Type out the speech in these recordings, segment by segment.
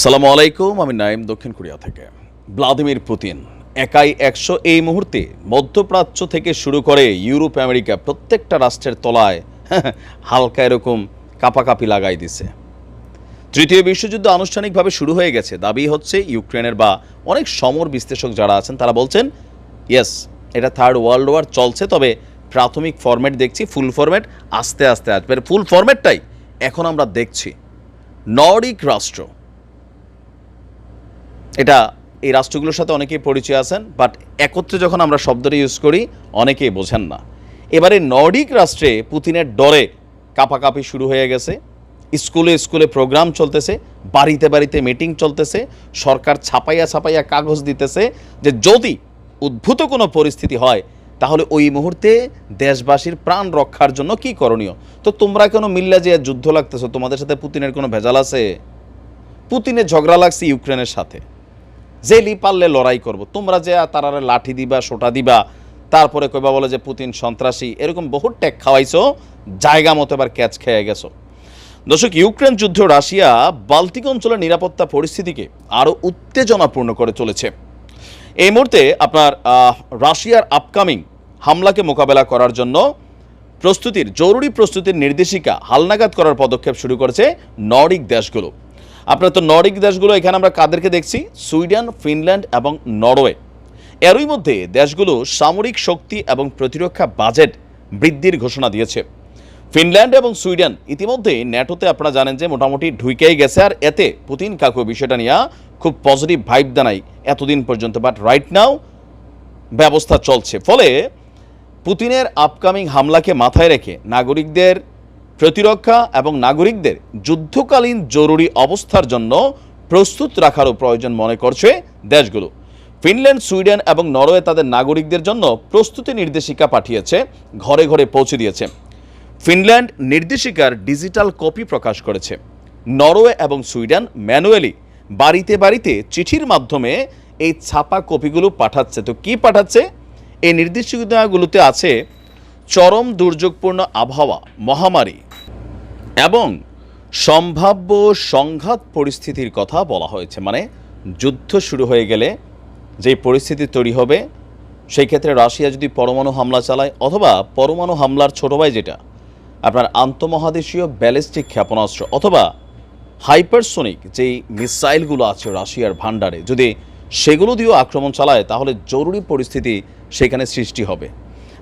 সালামু আলাইকুম, আমি নাইম দক্ষিণ কোরিয়া থেকে। ভ্লাদিমির পুতিন, একাই একশো এই মুহূর্তে মধ্যপ্রাচ্য থেকে শুরু করে ইউরোপ, আমেরিকা প্রত্যেকটা রাষ্ট্রের তলায় হালকা এরকম কাপাকাপি লাগাই দিছে। তৃতীয় বিশ্বযুদ্ধ আনুষ্ঠানিকভাবে শুরু হয়ে গেছে। দাবি হচ্ছে ইউক্রেনের বা অনেক সমর বিশ্লেষক যারা আছেন, তারা বলছেন, ইয়েস, এটা থার্ড ওয়ার্ল্ড ওয়ার চলছে, তবে প্রাথমিক ফরম্যাট দেখছি, ফুল ফরম্যাট আস্তে আস্তে আসবে। ফুল ফরম্যাটটাই এখন আমরা দেখছি। নর্ডিক রাষ্ট্র এটা এই রাষ্ট্রগুলোর সাথে অনেকেই পরিচয় আছেন বাট একত্রে যখন আমরা শব্দটা ইউজ করি, অনেকেই বোঝেন না। এবারে নর্ডিক রাষ্ট্রে পুতিনের ডরে কাপাকাপি শুরু হয়ে গেছে। স্কুলে স্কুলে প্রোগ্রাম চলতেছে, বাড়িতে বাড়িতে মিটিং চলতেছে, সরকার ছাপাইয়া ছাপাইয়া কাগজ দিতেছে যে যদি উদ্ভূত কোনো পরিস্থিতি হয়, তাহলে ওই মুহূর্তে দেশবাসীর প্রাণ রক্ষার জন্য কি করণীয়? তো তোমরা কেন মিল্লা যে যুদ্ধ লাগতেছো? তোমাদের সাথে পুতিনের কোনো ভেজাল আছে? পুতিনের ঝগড়া লাগছে ইউক্রেনের সাথে। জেলি পারলে লড়াই করব। তোমরা যে তারারে লাঠি দিবা, সোটা দিবা, তারপরে কইবা বলে যে পুতিন সন্ত্রাসী, এরকম বহু ট্যাগ খাওয়াইছো, জায়গা মতো এবার ক্যাচ খেয়ে গেছো। দর্শক, ইউক্রেন যুদ্ধ রাশিয়া বাল্টিক অঞ্চলের নিরাপত্তা পরিস্থিতিকে আরও উত্তেজনাপূর্ণ করে চলেছে। এই মুহূর্তে আপনার রাশিয়ার আপকামিং হামলাকে মোকাবেলা করার জন্য প্রস্তুতির, জরুরি প্রস্তুতির নির্দেশিকা হালনাগাদ করার পদক্ষেপ শুরু করেছে নর্ডিক দেশগুলো। আপনার তো নর্ডিক দেশগুলো, এখানে আমরা কাদেরকে দেখছি? সুইডেন, ফিনল্যান্ড এবং নরওয়ে। এরই মধ্যে দেশগুলো সামরিক শক্তি এবং প্রতিরক্ষা বাজেট বৃদ্ধির ঘোষণা দিয়েছে। ফিনল্যান্ড এবং সুইডেন ইতিমধ্যে ন্যাটোতে আপনারা জানেন যে মোটামুটি ঢুকেই গেছে, আর এতে পুতিন কাকু বিষয়টা নিয়ে খুব পজিটিভ ভাইব দেনাই এতদিন পর্যন্ত। বাট রাইট নাও ব্যবস্থা চলছে। ফলে পুতিনের আপকামিং হামলাকে মাথায় রেখে নাগরিকদের প্রতিরক্ষা এবং নাগরিকদের যুদ্ধকালীন জরুরি অবস্থার জন্য প্রস্তুত রাখারও প্রয়োজন মনে করছে দেশগুলো। ফিনল্যান্ড, সুইডেন এবং নরওয়ে তাদের নাগরিকদের জন্য প্রস্তুতি নির্দেশিকা পাঠিয়েছে, ঘরে ঘরে পৌঁছে দিয়েছে। ফিনল্যান্ড নির্দেশিকার ডিজিটাল কপি প্রকাশ করেছে। নরওয়ে এবং সুইডেন ম্যানুয়ালি বাড়িতে বাড়িতে চিঠির মাধ্যমে এই ছাপা কপিগুলো পাঠাচ্ছে। তো কি পাঠাচ্ছে? এই নির্দেশিকাগুলোতে আছে চরম দুর্যোগপূর্ণ আবহাওয়া, মহামারী এবং সম্ভাব্য সংঘাত পরিস্থিতির কথা বলা হয়েছে। মানে যুদ্ধ শুরু হয়ে গেলে যে পরিস্থিতি তৈরি হবে, সেই ক্ষেত্রে রাশিয়া যদি পরমাণু হামলা চালায় অথবা পরমাণু হামলার ছোট ভাই যেটা, আপনার আন্তমহাদেশীয় ব্যালিস্টিক ক্ষেপণাস্ত্র অথবা হাইপারসোনিক যেই মিসাইলগুলো আছে রাশিয়ার ভান্ডারে যদি সেগুলো দিয়েও আক্রমণ চালায়, তাহলে জরুরি পরিস্থিতি সেখানে সৃষ্টি হবে।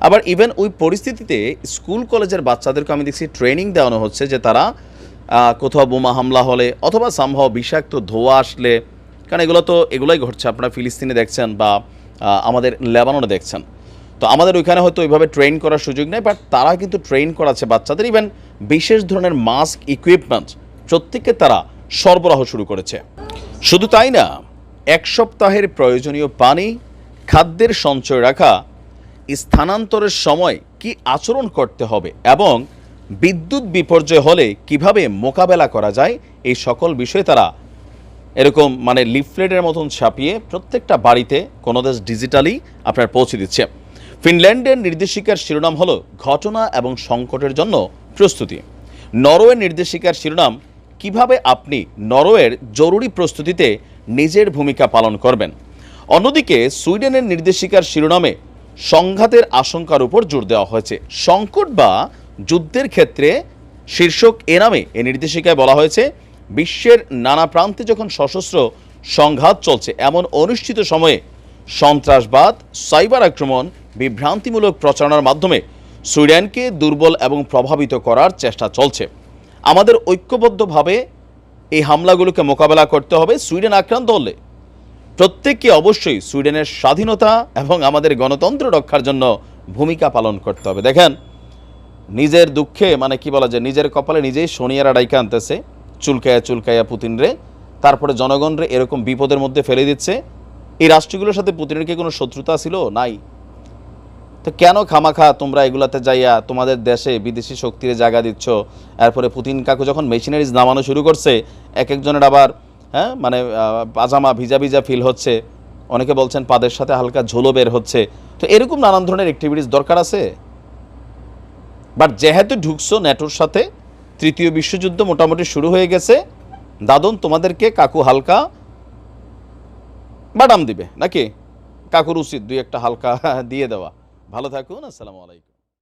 আবার ইভেন ওই পরিস্থিতিতে স্কুল কলেজের বাচ্চাদেরকে আমি দেখছি ট্রেনিং দেওয়ানো হচ্ছে যে তারা কোথাও বোমা হামলা হলে অথবা সম্ভব বিষাক্ত ধোয়া আসলে, কারণ এগুলো তো, এগুলোই ঘটছে, আপনারা ফিলিস্তিনে দেখছেন বা আমাদের লেবাননে দেখছেন। তো আমাদের ওইখানে হয়তো ওইভাবে ট্রেন করার সুযোগ নেই বাট তারা কিন্তু ট্রেন করাচ্ছে বাচ্চাদের ইভেন বিশেষ ধরনের মাস্ক ইকুইপমেন্ট প্রত্যেককে তারা সরবরাহ শুরু করেছে। শুধু তাই না, এক সপ্তাহের প্রয়োজনীয় পানি, খাদ্যের সঞ্চয় রাখা স্থানান্তরের সময় কি আচরণ করতে হবে এবং বিদ্যুৎ বিপর্যয় হলে কীভাবে মোকাবেলা করা যায়, এই সকল বিষয়ে তারা এরকম মানে লিফলেটের মতন ছাপিয়ে প্রত্যেকটা বাড়িতে কোনো দেশ ডিজিটালি আপনার পৌঁছে দিচ্ছে। ফিনল্যান্ডের নির্দেশিকার শিরোনাম হলো ঘটনা এবং সংকটের জন্য প্রস্তুতি। নরওয়ের নির্দেশিকার শিরোনাম, কীভাবে আপনি নরওয়ের জরুরি প্রস্তুতিতে নিজের ভূমিকা পালন করবেন। অন্যদিকে সুইডেনের নির্দেশিকার শিরোনামে সংঘাতের আশঙ্কার উপর জোর দেওয়া হয়েছে। সংকট বা যুদ্ধের ক্ষেত্রে শীর্ষক এ নামে এ নির্দেশিকায় বলা হয়েছে, বিশ্বের নানা প্রান্তে যখন সশস্ত্র সংঘাত চলছে, এমন অনুষ্ঠিত সময়ে সন্ত্রাসবাদ, সাইবার আক্রমণ, বিভ্রান্তিমূলক প্রচারণার মাধ্যমে সুইডেনকে দুর্বল এবং প্রভাবিত করার চেষ্টা চলছে। আমাদের ঐক্যবদ্ধভাবে এই হামলাগুলোকে মোকাবেলা করতে হবে। সুইডেন আক্রান্ত হলে প্রত্যেককে অবশ্যই সুইডেনের স্বাধীনতা এবং আমাদের গণতন্ত্র রক্ষার জন্য ভূমিকা পালন করতে হবে। দেখেন, নিজের দুঃখে মানে কি বলা যায়, নিজের কপালে নিজেই শনিয়ারা ডাইকা আনতেছে চুলকায়া চুলকায়া পুতিন রে তারপরে জনগণরে এরকম বিপদের মধ্যে ফেলে দিচ্ছে। এই রাষ্ট্রগুলোর সাথে পুতিনের কি কোনো শত্রুতা ছিল? নাই। তো কেন খামাখা তোমরা এগুলাতে যাইয়া তোমাদের দেশে বিদেশি শক্তির জায়গা দিচ্ছ? এরপরে পুতিন কাকু যখন মেশিনারিজ নামানো শুরু করছে এক একজনের আবার হ্যাঁ? মানে পাজামা ভিজা ভিজা ফিল হচ্ছে। অনেকে বলছেন পাদের সাথে হালকা ঝোলো বের হচ্ছে। তো এরকম নানান ধরনের অ্যাক্টিভিটিস দরকার আছে? বাট যেহেতু ঢুকছো ন্যাটোর সাথে, তৃতীয় বিশ্বযুদ্ধ মোটামুটি শুরু হয়ে গেছে। দাদন, তোমাদেরকে কাকু হালকা বাদাম দিবে, নাকি? কাকুর উচিত দুই একটা হালকা দিয়ে দেওয়া। ভালো থাকুন, আসসালামু আলাইকুম।